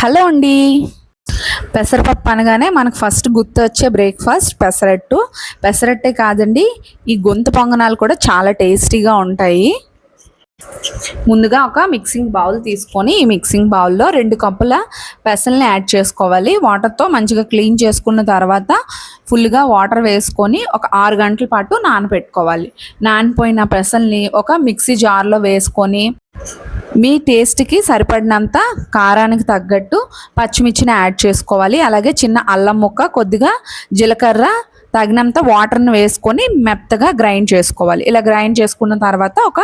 Hello అండి. పెసరపప్పు అనగానే మనకు ఫస్ట్ గుర్తు వచ్చే బ్రేక్ఫాస్ట్ పెసరట్టు. పెసరట్టే కాదండి ఈ గొంతు పొంగనాలు కూడా చాలా టేస్టీగా ఉంటాయి. ముందుగా ఒక మిక్సింగ్ బౌల్ తీసుకొని ఈ మిక్సింగ్ బౌల్లో రెండు కప్పుల పెసల్ని యాడ్ చేసుకోవాలి. వాటర్తో మంచిగా క్లీన్ చేసుకున్న తర్వాత ఫుల్గా వాటర్ వేసుకొని ఒక ఆరు గంటల పాటు నానబెట్టుకోవాలి నానిపోయిన పెసల్ని ఒక మిక్సీ జార్లో వేసుకొని మీ టేస్ట్కి సరిపడినంత కారానికి తగ్గట్టు పచ్చిమిర్చిని యాడ్ చేసుకోవాలి. అలాగే చిన్న అల్లం ముక్క కొద్దిగా జీలకర్ర తగినంత వాటర్ని వేసుకొని మెత్తగా గ్రైండ్ చేసుకోవాలి. ఇలా గ్రైండ్ చేసుకున్న తర్వాత ఒక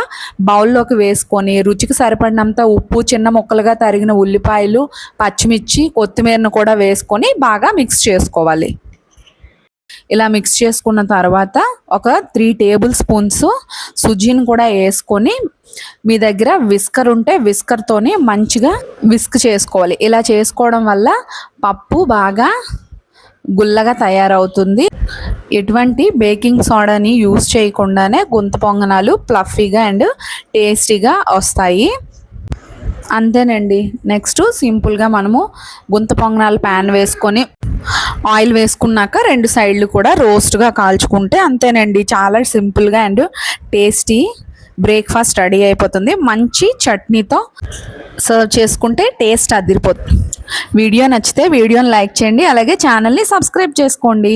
బౌల్లోకి వేసుకొని రుచికి సరిపడినంత ఉప్పు చిన్న ముక్కలుగా తరిగిన ఉల్లిపాయలు పచ్చిమిర్చి కొత్తిమీరను కూడా వేసుకొని బాగా మిక్స్ చేసుకోవాలి. ఇలా మిక్స్ చేసుకున్న తర్వాత ఒక త్రీ టేబుల్ స్పూన్స్ సుజీని కూడా వేసుకొని మీ దగ్గర విస్కర్ ఉంటే విస్కర్తోని మంచిగా విస్క్ చేసుకోవాలి. ఇలా చేసుకోవడం వల్ల పప్పు బాగా గుల్లగా తయారవుతుంది. ఎటువంటి బేకింగ్ సోడాని యూస్ చేయకుండానే గుంత పొంగనాలు ప్లఫీగా అండ్ టేస్టీగా వస్తాయి. అంతేనండి. నెక్స్ట్ సింపుల్గా మనము గుంత పొంగనాలు ప్యాన్ వేసుకొని ఆయిల్ వేసుకున్నాక రెండు సైడ్లు కూడా రోస్ట్గా కాల్చుకుంటే అంతేనండి. చాలా సింపుల్గా అండ్ టేస్టీ బ్రేక్ఫాస్ట్ రెడీ అయిపోతుంది. మంచి చట్నీతో సర్వ్ చేసుకుంటే టేస్ట్ అదిరిపోతుంది. వీడియో నచ్చితే వీడియోని లైక్ చేయండి. అలాగే ఛానల్ని సబ్స్క్రైబ్ చేసుకోండి.